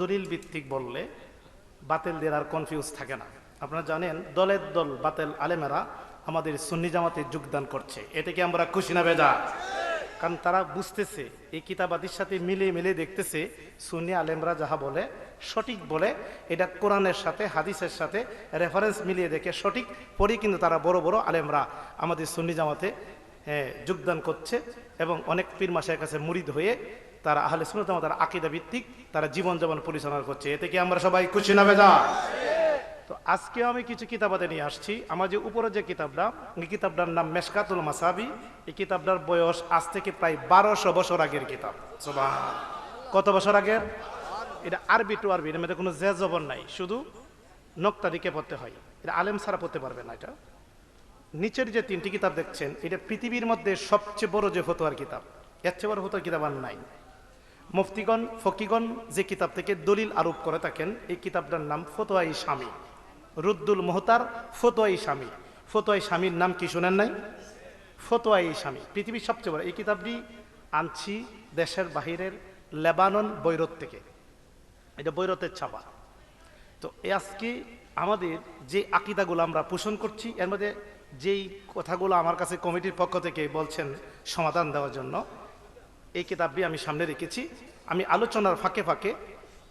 দলিল ভিত্তিক বললে বাতিলদের আর কনফিউজ থাকে না। আপনারা জানেন, দলের দল বাতেল আলেমেরা আমাদের সুন্নি জামাতে যোগদান করছে। এটাকে আমরা খুশি না বেজা। কারণ তারা বুঝতেছে, এই কিতাবাদির সাথে মিলে মিলে দেখতেছে, সুন্নি আলেমরা যাহা বলে, সঠিক বলে, এটা কোরআনের সাথে, হাদিসের সাথে রেফারেন্স মিলিয়ে দেখে সঠিক পড়ি কিন্তু তারা বড় বড় আলেমরা আমাদের সুন্নি জামাতে যোগদান করছে এবং অনেক পীর মাসের কাছে মুরিদ হয়ে তারা আহলে সুন্নত তার আকিদা ভিত্তিক, তারা জীবন যাপন পরিচালনা করছে। এতে কি আমরা সবাই খুশি না বেজা তো আজকে আমি কিছু কিতাবাতে নিয়ে আসছি। আমার যে উপরে যে কিতাবটা, এই কিতাবটার নাম মেশকাতুল মাসাবি। এই কিতাবটার বয়স আজ থেকে প্রায় বারোশো বছর আগের কিতাব। কত বছর আগের? এটা আরবি টু আরবি, এর মধ্যে কোনো জে জবর নাই। শুধু নক্তা দিকে পড়তে হয়। এটা আলেম ছাড়া পড়তে পারবে না এটা। নিচের যে তিনটি কিতাব দেখছেন, এটা পৃথিবীর মধ্যে সবচেয়ে বড় যে ফতোয়ার কিতাব, এর চেয়ে বড় ফতোয়ার কিতাব আর নাই। মুফতিগণ, ফকিগণ যে কিতাব থেকে দলিল আরোপ করে থাকেন, এই কিতাবটার নাম ফতোয়াই স্বামী। রুদ্দুল মোহতার ফতোয়াই স্বামী। ফতোয়াই স্বামীর নাম কি শোনেন নাই? ফতোয়াই স্বামী। পৃথিবীর সবচেয়ে বড়, এই কিতাবটি আনছি দেশের বাহিরের লেবানন বৈরত থেকে। এটা বৈরতের ছাপা। তো এই আজকে আমাদের যে আকিদাগুলো আমরা পোষণ করছি, এর মধ্যে যেই কথাগুলো আমার কাছে কমিটির পক্ষ থেকে বলছেন সমাধান দেওয়ার জন্য এই কিতাবটি আমি সামনে রেখেছি। আমি আলোচনার ফাঁকে ফাঁকে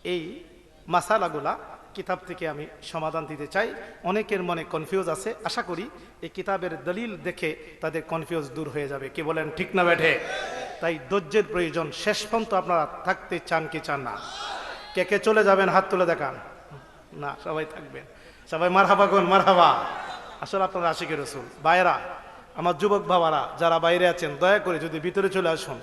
এই মাসালাগুলা কিতাব থেকে আমি সমাধান দিতে চাই। অনেকের মনে কনফিউজ আছে। আশা করি এই কিতাবের দলিল দেখে তাদের কনফিউজ দূর হয়ে যাবে। কে বলেন, ঠিক না বেঠে তাই ধৈর্যের প্রয়োজন। শেষ পর্যন্ত আপনারা থাকতে চান কি চান না? কে কে চলে যাবেন, হাত তুলে দেখান। না, সবাই থাকবেন। সবাই মারহাবা কোন? মারহাবা। আসলে আপনারা আশিকের রসুল। বাইরা আমার যুবক বাবারা যারা বাইরে আছেন, দয়া করে যদি ভিতরে চলে আসুন।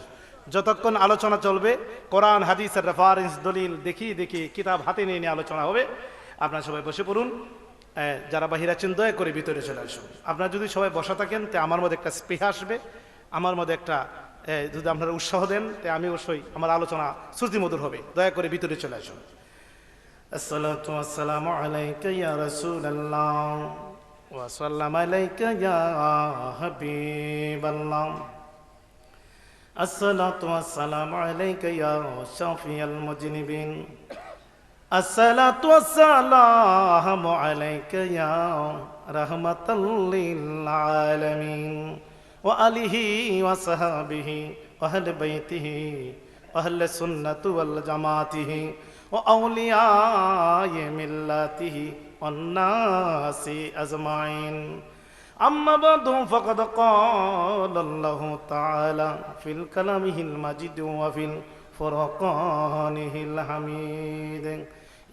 যতক্ষণ আলোচনা চলবে, কোরআন হাদিসের রেফারেন্স, দলিল দেখি দেখি কিতাব হাতে নিয়ে নিয়ে আলোচনা হবে। আপনারা সবাই বসে পড়ুন। যারা বাহির আছেন, দয়া করে ভিতরে চলে আসুন। আপনারা যদি সবাই বসা থাকেন, তে আমার মধ্যে একটা স্পৃহা আসবে। আমার মধ্যে একটা যদি আপনারা উৎসাহ দেন, তে আমি অবশ্যই আমার আলোচনা শ্রুতিমধুর হবে। দয়া করে ভিতরে চলে আসুন। আসসালাম আলাইকা ইয়া রাসূলুল্লাহ। ওয়া সাল্লাম আলাইকা ইয়া হাবিবাল্লাহ। الصلاة والسلام عليك يا شافي المذنبين الصلاة والسلام عليك يا رحمة للعالمين وآله وصحبه وأهل بيته وأهل السنة والجماعته وأولياء ملته والناس أجمعين أما بعد فقد قال الله تعالى في الكلامه المجيد وفي الفرقانه الحميد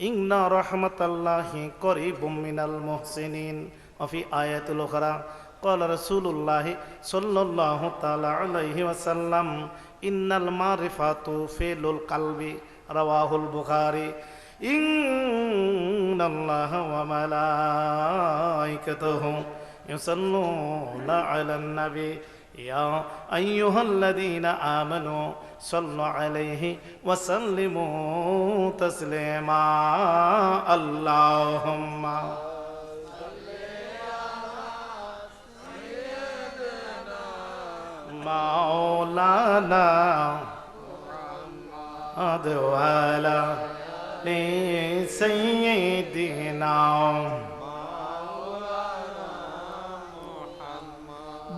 إن رحمة الله قريب من المحسنين وفي آية الأخرى قال رسول الله صلى الله تعالى عليه وسلم إن المعرفة فعل القلب رواه البخاري إن الله وملائكته يصلون على النبي. يا أيها الذين آمنوا صلوا عليه وسلموا تسليما. اللهم مولانا محمد وعلى سيدنا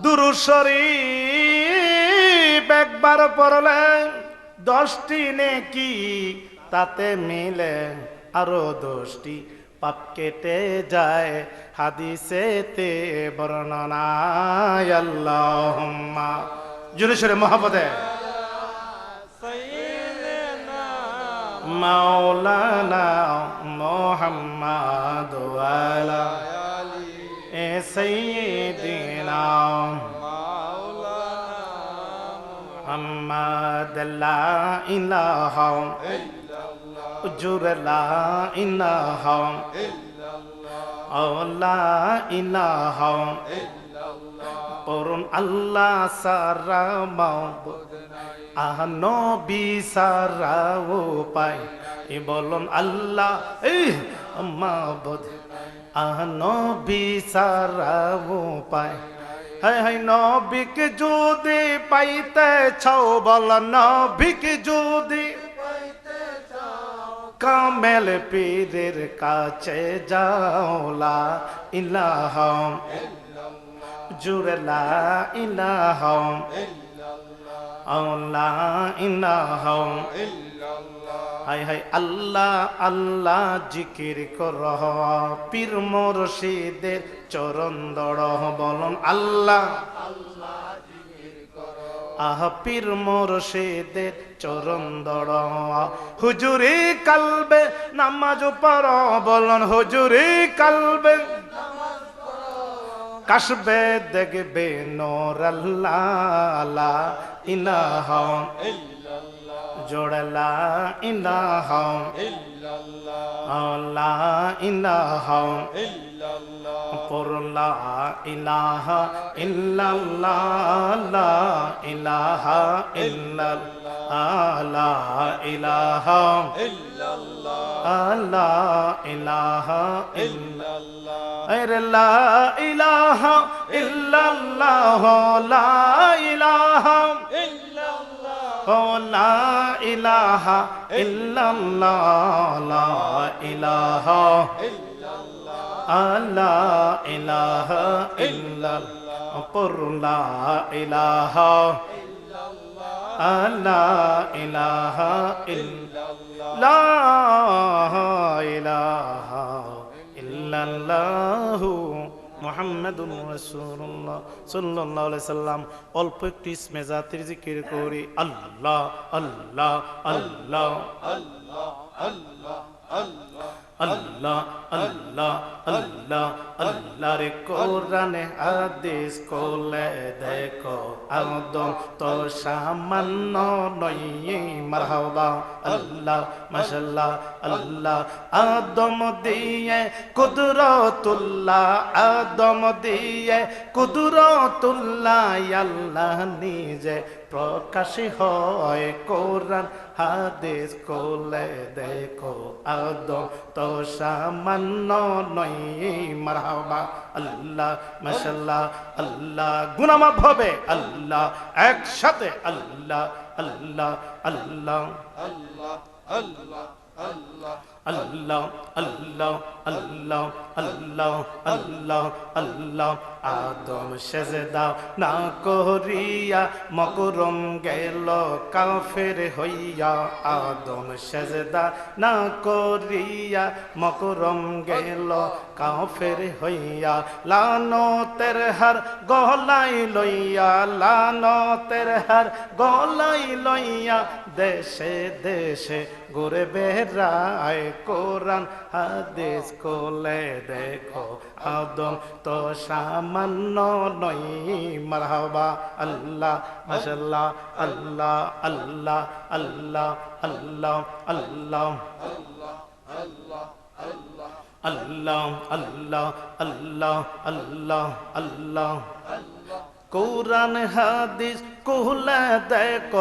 দুরু শরীফ একবার পড়লে দশটি নেকি তাতে মিলে আরও দশটি পাপ কেটে যায়। হাদিসেতে বর্ণনায় আল্লাহুম্মা। জুরে সরে মহাপদে। মাওলানা মোহাম্মদ এ সৈয়দিনা محمد لا إله أجر لا إله أو لا إله পরুন আল্লাহ সারা মাবুদ আহ নবী সারা ও পাই এ বলুন আল্লাহ এই মাবুদ আহ নবী সারা ও পাই হাই নবিকে যদি পাইতে ছাও বল নবিকে যদি কামেল পীরের কাছে যাওলা ইলাহম জুরলা ইলাহম আল্লাহ ইলাহম হাই হাই আল্লাহ আল্লাহ জিকির কর। পীর মুর্শিদের চরণ দড় বলন, আল্লাহ। আহ, পীর মুর্শিদের চরণ দড় হুজুরি কালবে নামাজ পড় বলন, হুজুরি কালবে। কাশবে দেখবে নোর আল্লাহ ইলাহ জোড়লা ইলাহ ইলাহ পরলা ইলাহা ইল্লাল্লাহ ইলাহা ইল্লাল্লাহ ইলাহা আল্লাহ ইলাহা ইল্লাল্লাহ আরে লা ইলাহা ইল্লাল্লাহ লা ইলাহা লা ইলাহা ইল্লাল্লাহ লা ইলাহা আল্লাহ ইলাহা ইল্লাল্লাহ পর লা ইলাহা আল্লাহ ইলাহা ইল্লাল্লাহ ইলাহা ইল্লাল্লাহ মুহাম্মাদুর রাসূলুল্লাহ সাল্লাল্লাহু আলাইহি সাল্লাম। অল্প একটু ইসমে জাতির জিকির করি। আল্লাহ আল্লাহ আল্লাহ আল্লাহ আল্লাহ আল্লাহ। আল্লাহ আল্লাহ আল্লাহ রে কোরআনে হাদিস কোলে দেখো। আদম তো সামান্য নই মারহাবা। আল্লাহ মাশাল্লাহ আল্লাহ। আদম দিয়ে কুদরতুল্লাহ, আদম দিয়ে কুদরতুল্লাহ, আল্লাহ নিজে প্রকাশ হয় কোরআন, হাদিস কোলে দেখো আদম তো সামান্য নই মারহাবা, আল্লাহ মাশাল্লাহ আল্লাহ, গুনামাফ হবে, আল্লাহ, একসাথে, আল্লাহ আল্লাহ আল্লাহ। আল্লাহ আল্লাহ আল্লাহ। আল্লাহ আল্লাহ আল্লাহ আদম সেজদা না করিয়া মকরম গেল কাফের হইয়া। আদম সেজদা না করিয়া মকরম গেল কাফের হইয়া। লানো তের হার গলাই লইয়া লানো তের হার গলাই লইয়া দেশে দেশে ঘুরে বেড়ায় কোরআন হাদিস কোলে দেখো আদম তো সামান্য নই মারহাবা আল্লাহ মাশাল্লাহ আল্লাহ আল্লাহ আল্লাহ আল্লাহ আল্লাহ আল্লাহ আল্লাহ আল্লাহ আল্লাহ আল্লাহ কৌরান হাদিস, কুহলা দেখ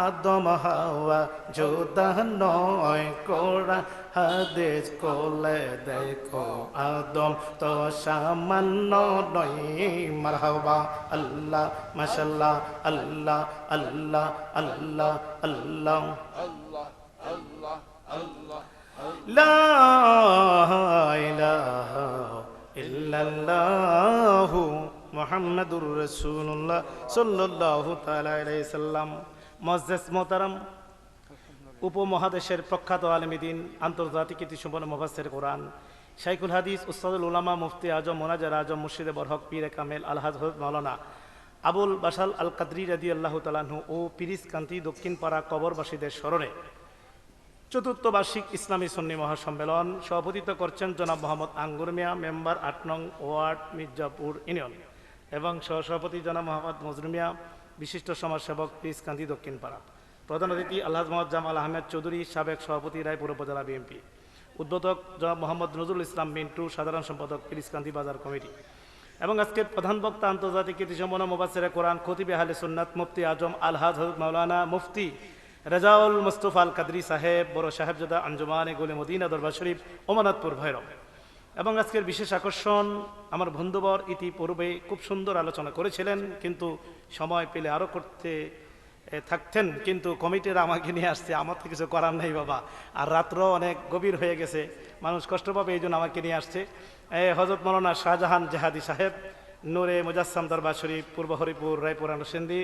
আদম, হাওয়া, জোদা নয়। কৌরান হাদিস কোলে দেখো আদম, তো সামান্য নয়। মারহাবা, আল্লাহ মশাল্লাহ আল্লাহ আল্লাহ আল্লাহ আল্লাহ। আল্লাহ আল্লাহ আল্লাহ লা ইলাহা মোহাম্মদুর রসুল্লাহ সাল্লাহ তালাম মজেস মোতারাম উপমহাদেশের প্রখ্যাত আলমীদিন আন্তর্জাতিক ইতিসম্পন্ন মুফাসের কোরআন শাইকুল হাদিস, উস্তাদুল উলামা, মুফতি আজম, মোনাজার আজম, মুর্শিদে বরহক পীর কামেল, আলহাজ মৌলানা আবুল বাসাল আল কাদরি রাদি আল্লাহ তালাহু ও পিরিস কান্তি দক্ষিণ পাড়া কবরবাসীদের স্মরণে চতুর্থ বার্ষিক ইসলামী সন্নি মহাসম্মেলন সভাপতিত্ব করছেন জনাব মোহাম্মদ আঙ্গুর মিয়া, মেম্বার আট নং ওয়ার্ড, মির্জাপুর ইউনিয়ন। এবং সহসভাপতি জনাব মোহাম্মদ মজরুমিয়া বিশিষ্ট সমাজসেবক পিস কান্তি দক্ষিণ পাড়া প্রধান অতিথি আল্লাহ মোহাম্মদ জামাল আহমেদ চৌধুরী, সাবেক সভাপতি রায়পুর উপজেলা বিএনপি। উদ্বোধক জনাব মোহাম্মদ নজরুল ইসলাম মিন্টু, সাধারণ সম্পাদক পিরিসকান্তি বাজার কমিটি। এবং আজকের প্রধান বক্তা আন্তর্জাতিক কীর্তিসম্পন্ন মোবাসের কোরআন খতিবে আহলে সুন্নাত মুফতি আজম আলহাজ হজরত মাওলানা মুফতি রেজাউল মুস্তফা আল কাদরি সাহেব, বড় সাহেবজাদা আঞ্জুমানে গোলে মদিনা দরবার শরীফ ওমানাদপুর ভৈরব। এবং আজকের বিশেষ আকর্ষণ, আমার বন্ধুবর ইতিপূর্বে খুব সুন্দর আলোচনা করেছিলেন, কিন্তু সময় পেলে আরও করতে থাকতেন, কিন্তু কমিটিরা আমাকে নিয়ে আসছে, আমার তো কিছু করার নেই বাবা। আর রাত্র অনেক গভীর হয়ে গেছে, মানুষ কষ্ট পাবে এই জন্য আমাকে নিয়ে আসছে। হজরত মৌলানা শাহজাহান জেহাদি সাহেব নূরে মুজাসসাম দরবার শরীফ, পূর্ব হরিপুর, রায়পুর আনুসেন্দি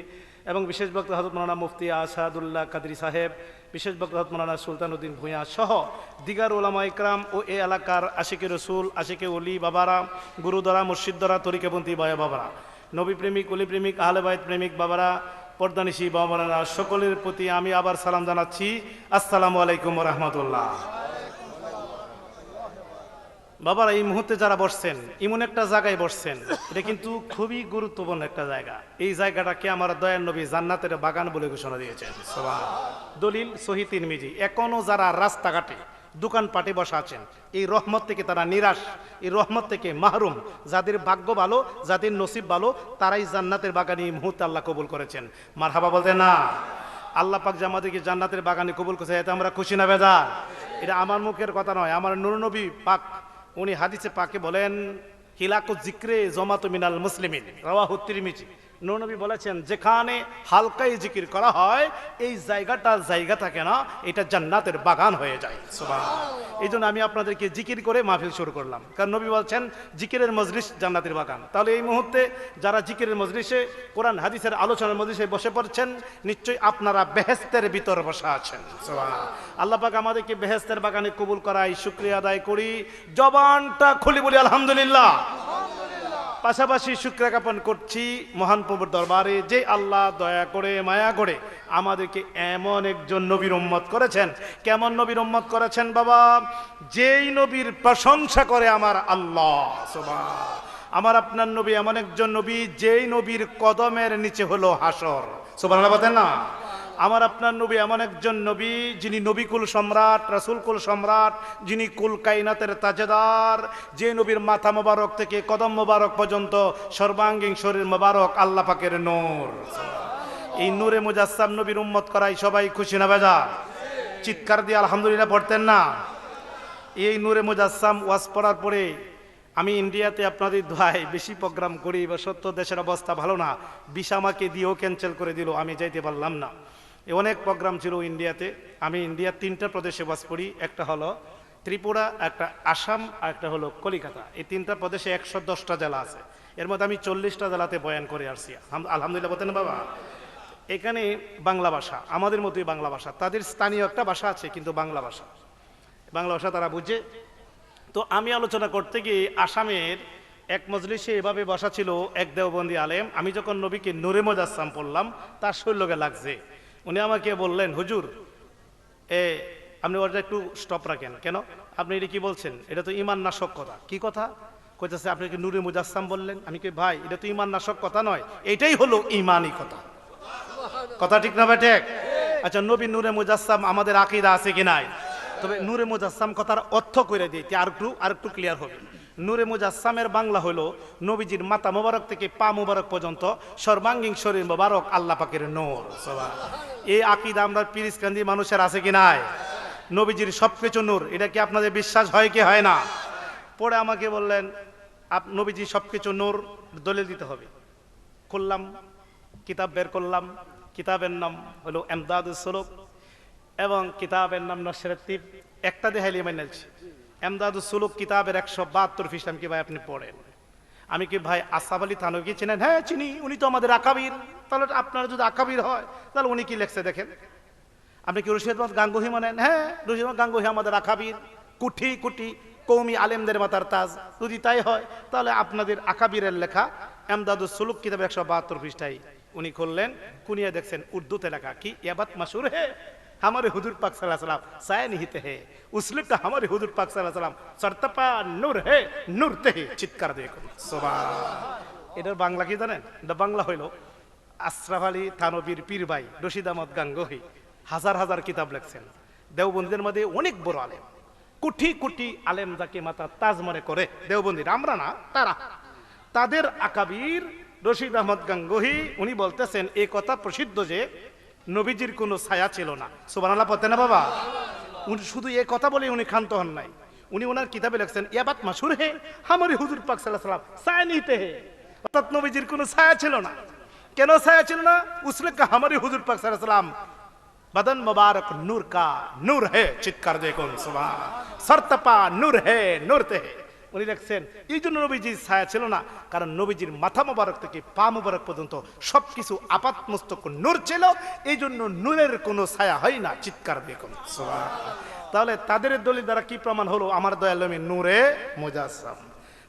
এবং বিশেষ বক্তা হজরত মৌলানা মুফতি আসাদুল্লাহ কাদরি সাহেব, বিশেষ বক্তা হজরত মৌলানা সুলতান উদ্দিন ভূঁইয়া সহ দিগার ওলামা ইকরাম ও এ এলাকার আশিকে রসুল, আশিকে অলি বাবারা গুরুদ্বারা মসজিদদ্বারা তরিকাপন্থী বয়া বাবারা নবী প্রেমিক অলি প্রেমিক আহলেবায়ত প্রেমিক বাবারা, পর্দানিশি বাবারা সকলের প্রতি আমি আবার সালাম জানাচ্ছি। আসসালামু আলাইকুম রহমতুল্লাহ। বাবারা, এই মুহূর্তে যারা বসছেন, এমন একটা জায়গায় বসছেন, এটা কিন্তু খুবই গুরুত্বপূর্ণ একটা জায়গা। এই জায়গাটাকে আমার দয়ার নবী জান্নাতের বাগান বলে ঘোষণা দিয়েছেন। দলিল সহি তিরমিজি। এখনও যারা রাস্তাঘাটে, দোকানপাটে বসা আছেন, এই রহমত থেকে তারা নিরাশ, এই রহমত থেকে মাহরুম। যাদের ভাগ্য ভালো, যাদের নসিব ভালো, তারাই জান্নাতের বাগানে এই মুহূর্তে আল্লাহ কবুল করেছেন। মার হাবা বলতে না। আল্লাহ পাক যে আমাদেরকে জান্নাতের বাগানে কবুল করেছে, এতে আমরা খুশি না বেজা এটা আমার মুখের কথা নয়, আমার নুরনবী পাক উনি হাদিসে পাকে বলেন হিলাকু জিক্রে জমাত মিনাল মুসলিমিন রাওয়াহু তিরমিজি। নবী বলেছেন যেখানে হালকাই জিকির করা হয় এই জায়গাটা জায়গা থাকে না এটা জান্নাতের বাগান হয়ে যায়। এই জন্য আমি আপনাদেরকে জিকির করে মাহফিল শুরু করলাম। কারণ নবী বলছেন জিকিরের মজলিস জান্নাতের বাগান। তাহলে এই মুহূর্তে যারা জিকিরের মজলিসে কোরআন হাদিসের আলোচনার মজলিসে বসে পড়ছেন নিশ্চয়ই আপনারা বেহেস্তের ভিতর বসা আছেন। আল্লাহ পাক আমাদেরকে বেহেস্তের বাগানে কবুল করাই শুক্রিয়া আদায় করি। জবানটা খুলি বলি আলহামদুলিল্লাহ। পাশাপাশি শুক্রিয়া জ্ঞাপন করছি মহান প্রভুর দরবারে, যে আল্লাহ দয়া করে, মায়া করে আমাদেরকে এমন একজন নবীর উম্মত করেছেন। কেমন নবীর উম্মত করেছেন বাবা? যেই নবীর প্রশংসা করে আমার আল্লাহ আমার আপনার নবী এমন একজন নবী, যেই নবীর কদমের নিচে হলো হাসর। সুবান বলেন না? আমার আপনার নবী এমন একজন নবী, যিনি নবীকুল সম্রাট, রাসুলকুল সম্রাট, যিনি কুল কাইনাতের তাজেদার। যে নবীর মাথা মোবারক থেকে কদম মোবারক পর্যন্ত সর্বাঙ্গীন শরীর মোবারক আল্লাহ পাকের নূর। এই নূরে মুজাসসাম নবীর উম্মত করাই সবাই খুশি না বেজা? চিৎকার দিয়ে আলহামদুলিল্লাহ পড়তেন না? এই নূরে মুজাসসাম ওয়াজ পড়ার পরে আমি ইন্ডিয়াতে আপনাদের দোয়ায় বেশি প্রোগ্রাম করি বা সত্য দেশের অবস্থা ভালো না বিষ আমাকে দিয়েও ক্যান্সেল করে দিল, আমি যাইতে পারলাম না। এ অনেক প্রোগ্রাম ছিল ইন্ডিয়াতে। আমি ইন্ডিয়ার তিনটা প্রদেশে বাস করি। একটা হলো ত্রিপুরা, একটা আসাম, আর একটা হলো কলিকাতা। এই তিনটা প্রদেশে একশো দশটা জেলা আছে। এর মধ্যে আমি চল্লিশটা জেলাতে বয়ান করে আসছি। আলহাম- আলহামদুলিল্লাহ বলতেন বাবা। এখানে বাংলা ভাষা, আমাদের মতোই বাংলা ভাষা। তাদের স্থানীয় একটা ভাষা আছে, কিন্তু বাংলা ভাষা। বাংলা ভাষা তারা বুঝে। তো আমি আলোচনা করতে গিয়ে আসামের এক মজলিসে এভাবে বসা ছিল এক দেওবন্দি আলেম। আমি যখন নবীকে নুরে মজাসাম পড়লাম, তার শৈলকে লাগছে। উনি আমাকে বললেন, হুজুর, এ, আপনি ওটা একটু স্টপ রাখেন। কেন? আপনি এটা কি বলছেন? এটা তো ইমান নাশক কথা। কি কথা? কইতেছে, আপনি কি নুরে মুজাসসাম বললেন? আমি কি ভাই, এটা তো ইমান নাশক কথা নয়, এটাই হলো ইমানই কথা। কথা ঠিক না বেটে আচ্ছা নবী নূরে মুজাসসাম আমাদের আকিদা আছে কি নাই? তবে নূরে মুজাসসাম কথার অর্থ করে দিই আর একটু আর একটু ক্লিয়ার হবে। নূরে মুজাসসামের বাংলা হলো নবীজির মাতা মোবারক থেকে পা মোবারক পর্যন্ত সর্বাঙ্গীন শরীর মোবারক, আল্লাহ পাকের নূর। এই আকিদা আমরা পিরিসকান্দি মানুষের আছে কি নাই? নবীজির সবকিছু নূর, এটা কি আপনাদের বিশ্বাস হয় কি হয় না? পরে আমাকে বললেন, আপ, নবীজি সবকিছু নূর দলিল দিতে হবে। খুললাম, কিতাব বের করলাম, কিতাবের নাম হলো এমদাদুল সুলুক এবং কিতাবের নাম নসরাতিব একটা দেখাইলে মেনেছি এমদাদুল সুলুক কিতাবের একশো বাহাত্তর ফিসলাম কি ভাই আপনি পড়েন? আমি কি ভাই আসাফ আলী থানবী চিনেন? হ্যাঁ চিনি। উনি তো আমাদের আকাবির। তাহলে আপনারা যদি আকাবির হয়, তাহলে উনি কি লেখছে দেখেন? আপনি কি রশিদ মোহাম্মদ গাঙ্গুহি মানেন? হ্যাঁ রশিদ মোহাম্মদ গাঙ্গুহি আমাদের আকাবির। কুঠি কুটি কৌমি আলেমদের মাতার তাজ। যদি তাই হয়, তাহলে আপনাদের আকাবিরের লেখা এমদাদুল সুলুক কিতাব একশো বাহাত্তর পৃষ্ঠায় উনি করলেন কুনিয়া দেখছেন উর্দুতে লেখা। কি? ইয়াবাত মাসুর হে हमारे हुजूर पाक सल्लल्लाहु अलैहि वसल्लम साय निहित है उसलिए का हमारे हुजूर पाक सल्लल्लाहु अलैहि वसल्लम सरतपा नूर है नूर ते है চিৎকার দিয়ে করুন সুবহান এটার বাংলা কি জানেন এটা বাংলা হইল আশরাফ আলী থানবীর পীর ভাই রশিদ আহমদ গাঙ্গহি হাজার হাজার কিতাব লেখছেন দেওবন্দীদের মধ্যে অনেক বড় আলেম কোটি কোটি আলেম যাকে মাতা তাজ মনে করে দেওবন্দির আমরা না তারা তাদের আকাবির রশিদ আহমদ গাঙ্গহি উনি বলতেছেন এই কথা প্রসিদ্ধ যে নবীজির কোনো ছায়া ছিল না সুবহানাল্লাহ পড়তে না বাবা উনি শুধু এই কথা বলে উনি ক্ষান্ত হন নাই উনি ওনার কিতাবে লিখছেন ইয়াবাত মাসুর হে হামারি হুজুর পাক সাল্লাল্লাহু আলাইহি সাল্লাম ছায়া নিতে হে অর্থাৎ নবীজির কোনো ছায়া ছিল না কেন ছায়া ছিল না উসলে কাহামারি হুজুর পাক সাল্লাম बदन मुबारक नूर का नूर है চিৎকার দেখুন সুবহান সরতপা নূর হে নূর তে হে। উনি দেখছেন এই জন্য নবীজির ছায়া ছিল না কারণ নবীজির মাথা মোবারক থেকে পা মোবারক পর্যন্ত সবকিছু আপাত মস্তক নূর ছিল এই জন্য নূরের কোনো ছায়া হয় না চিৎকার সুবহান তাহলে তাদের দলিল দ্বারা কি প্রমাণ হলো? আমার দয়াল নবী নূরে মুজাসসাম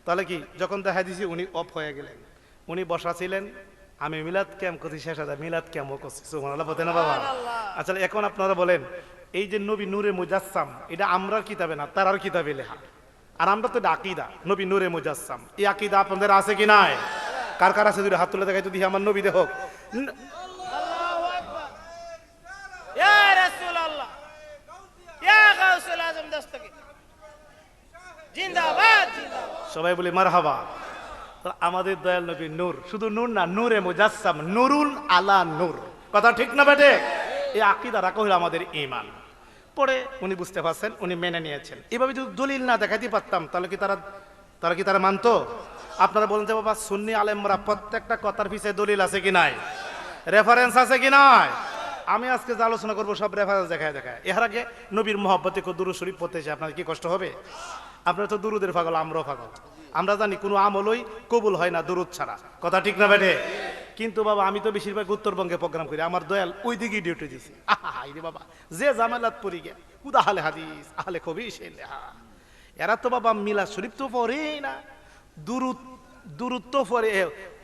তাহলে কি যখন দেখা দিছি উনি অফ হয়ে গেলেন উনি বসা ছিলেন আমি মিলাদ ক্যাম্প করছি শেষ হাজার মিলাদ ক্যাম্পও করছি। সুবহানাল্লাহ বলতে না বাবা? আচ্ছা এখন আপনারা বলেন এই যে নবী নূরে মুজাসসাম এটা আমরার কিতাবে না তারার কিতাবে লেখা? আর আমরা তো আকিদা নবী নুরে মুজাসাম এই আকিদা আপনাদের আছে কি নাই? কার কার আছে? যদি হাত তুলে দেখাই তো দিয়ে আমার নবী দেহ সবাই বলি মার হাবা আমাদের দয়াল নবী নূর শুধু নূর না নূরে মুজাসাম নুরুল আলা নূর। কথা ঠিক না বেটে? এই আকিদা রাখা হইল আমাদের ইমান পরে উনি বুঝতে পারছেন, উনি মেনে নিয়েছেন। এভাবে যদি দলিল না দেখাতে পারতাম, তাহলে কি তারা তারা কি তারা মানতো? আপনারা বলেন যে, বাবা, সুন্নি আলেমরা প্রত্যেকটা কথার পিছিয়ে দলিল আছে কি নাই? রেফারেন্স আছে কি নাই? আমি আজকে যে আলোচনা করব, সব রেফারেন্স দেখায় দেখায়। এর আগে নবীর মহব্বতে দুরু শরীফ পড়তে চাই আপনার কি কষ্ট হবে? আপনারা তো দুরুদের পাগল, আমরাও পাগল। আমরা জানি কোনো আমলই কবুল হয় না দুরুদ ছাড়া। কথা ঠিক না বেটে কিন্তু বাবা, আমি তো বেশিরভাগ উত্তরবঙ্গে প্রোগ্রাম করি। আমার দয়াল ওই দিকেই ডিউটি দিছি। আহা রে বাবা, যে জামেলাত পড়ি গে উদা হালে হাদিস, আহলে কবি এরা তো বাবা মিলা শরীফ তো পড়েই না। দুরুদ দুরুদ পরে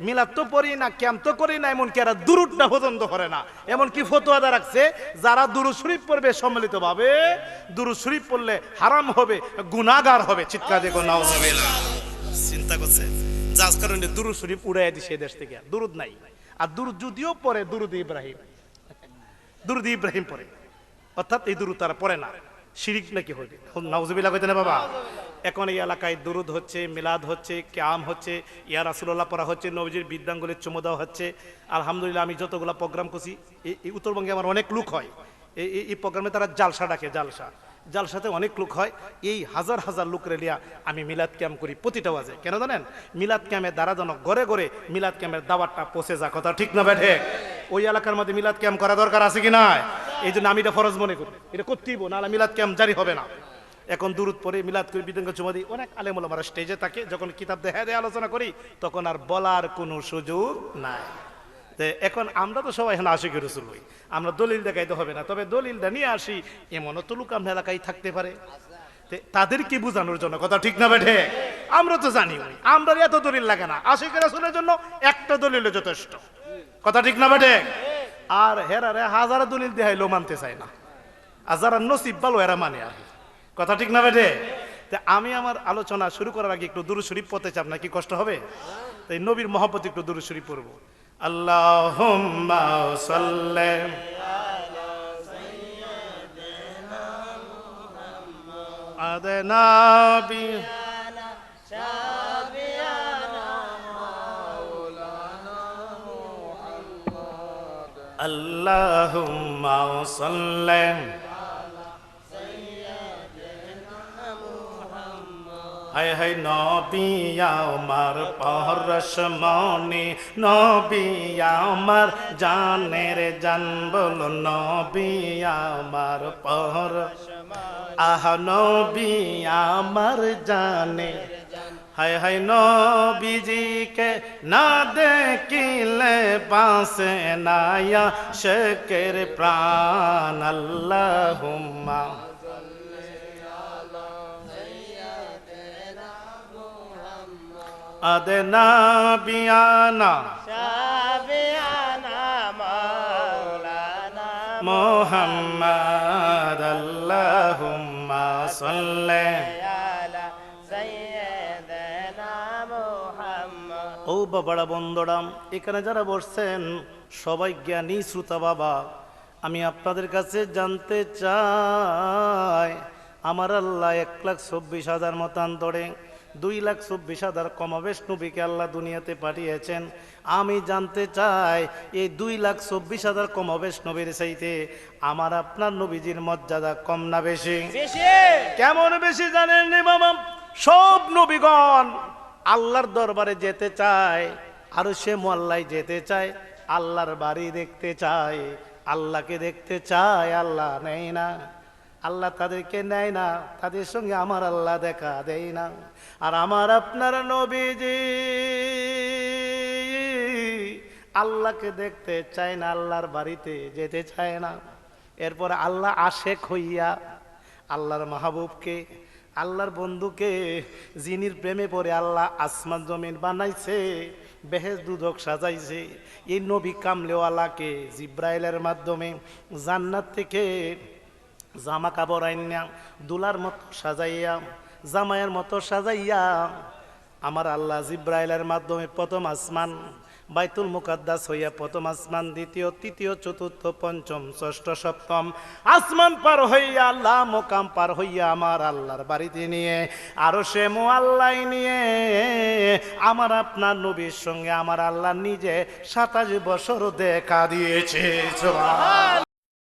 মিলাদ তো পড়ি না, ক্যাম্প তো করি না, এমনকি এরা দুরুদটা পর্যন্ত করে না। এমনকি ফতোয়াদা রাখছে, যারা দুরুদ শরীফ পড়বে সম্মিলিত ভাবে দুরুদ শরীফ পড়লে হারাম হবে, গুনাহগার হবে, চিৎকার দেখো নাউজুবিল্লাহ। চিন্তা করছে। যার কারণে দুরুদ শরীফ উড়াই দিছে দেশ থেকে। দুরুদ নাই। আর দুরুদ যদিও পড়ে, দুরুদ ইব্রাহিম। দুরুদ ইব্রাহিম পড়ে। অর্থাৎ এই দুরুদ তারা পড়ে না। শিরিক নাকি হইবে? নাউজুবিল্লাহ কইতে না বাবা? এখন এই এলাকায় দুরুদ হচ্ছে, মিলাদ হচ্ছে, ক্যাম হচ্ছে, ইয়া রাসুল্লাহ পড়া হচ্ছে, নবজির বিদ্যাঙ্গুলির চুমো দেওয়া হচ্ছে। আলহামদুলিল্লাহ আমি যতগুলো প্রোগ্রাম করছি, এই- উত্তরবঙ্গে আমার অনেক লোক হয়। এই- এই প্রোগ্রামে তারা জালসা ডাকে, জালসা। জালসাতে অনেক লোক হয়, এই হাজার হাজার লোক রেলিয়া আমি মিলাদ ক্যাম্প করি প্রতিটা ওয়াজে। কেন জানেন? মিলাদ ক্যাম্পে দ্বারা যেন ঘরে ঘরে মিলাদ ক্যাম্পের দাবারটা পচে যা কথা ঠিক না বেঠে ওই এলাকার মধ্যে মিলাদ ক্যাম্প করা দরকার আছে কি না এই জন্য আমি এটা ফরজ মনে করি। এটা করতেইব, নাহলে মিলাদ ক্যাম্প জারি হবে না। এখন দূরত পরে মিলাদ করে, বিদঙ্গ চুমা দিই। অনেক আলেম ওলামারা স্টেজে থাকে, যখন কিতাব দেখা দেয় আলোচনা করি, তখন আর বলার কোনো সুযোগ নাই। তে এখন আমরা তো সবাই এখানে আশিক রসুল হই। আমরা দলিল দেখাইতে হবে না। তবে দলিলটা নিয়ে আসি, এমনও তো লোক আমরা এলাকায় থাকতে পারে। তাদেরকে বোঝানোর জন্য? কথা ঠিক না বেঠে? আমরা তো জানি আমরা এত দলিল লাগে না। আশিক রসুলের জন্য একটা দলিল যথেষ্ট। কথা ঠিক না বেঠে? আর হেরারে হাজার দলিল দেখাইলেও মানতে চায় না। আর যারা নসিব ভালো, এরা মানে আর কথা ঠিক না বেঠে? তা আমি আমার আলোচনা শুরু করার আগে একটু দুরু শরীফ পড়তে চাপ না কি কষ্ট হবে? তাই নবীর মহাপতি একটু দুরু শরীফ পড়ব। আল্লাহ আদনাবি আল্লাহুম্মা সাল্লাম হায় হায় নবী আমার পরশমণি নবী আমার জানের জান বলো, নবী আমার পর আহ নবী আমার জানে। হায় হায় নবীজিকে না দেখিলে পাশে নায়া শেকের প্রাণ, আল্লাহুম্মা। আদনা বিয়ানা শাফিয়ানা মাওলানা মোহাম্মদ আল্লাহুম্মা সাল্লি। আলা সাইয়্যিদানা মুহাম্মদ। ও বাবারা বন্ধুরাম এখানে যারা বসছেন সবাই জ্ঞানী শ্রোতা বাবা। আমি আপনাদের কাছে জানতে চাই আমার আল্লাহ এক লাখ চব্বিশ হাজার মতান্তরে দুই লাখ চব্বিশ হাজার কমাবেশ নবীকে আল্লাহ দুনিয়াতে পাঠিয়েছেন। আমি জানতে চাই এই দুই লাখ চব্বিশ হাজার কমাবেশ নবীর চাইতে আমার আপনার নবীজির মর্যাদা কম না বেশি? বেশি। কেমন বেশি জানেন নি মামা সব নবীগণ আল্লাহর দরবারে যেতে চায় আর সে মোল্লায় যেতে চায় আল্লাহর বাড়ি দেখতে চায়। আল্লাহকে দেখতে চায় আল্লাহ নেই না। আল্লাহ তাদেরকে নেয় না, তাদের সঙ্গে আমার আল্লাহ দেখা দেয় না। আর আমার আপনার নবীজি আল্লাহকে দেখতে চায় না, আল্লাহর বাড়িতে যেতে চায় না। এরপর আল্লাহ আশেক হইয়া আল্লাহর মাহবুবকে, আল্লাহর বন্ধুকে জিনির প্রেমে পড়ে আল্লাহ আসমান জমিন বানাইছে বেহেজ দুদক সাজাইছে। এই নবী কামলেওয়ালাকে জিব্রাইলের মাধ্যমে জান্নাত থেকে জামা কাপড় আইনা দুলার মতো সাজাইয়া, জামাইয়ের মতো সাজাইয়া, আমার আল্লাহ জিব্রাইলের মাধ্যমে প্রথম আসমান, বাইতুল মুকাদ্দাস হইয়া প্রথম আসমান, দ্বিতীয়, তৃতীয়, চতুর্থ, পঞ্চম, ষষ্ঠ, সপ্তম, আসমান পার হইয়া আল্লাহ, মোকাম পার হইয়া আমার আল্লাহর বাড়িতে নিয়ে আরও সে মো আল্লাহ নিয়ে, আমার আপনার নবীর সঙ্গে আমার আল্লাহ নিজে সাতাশ বছর দেখা দিয়েছে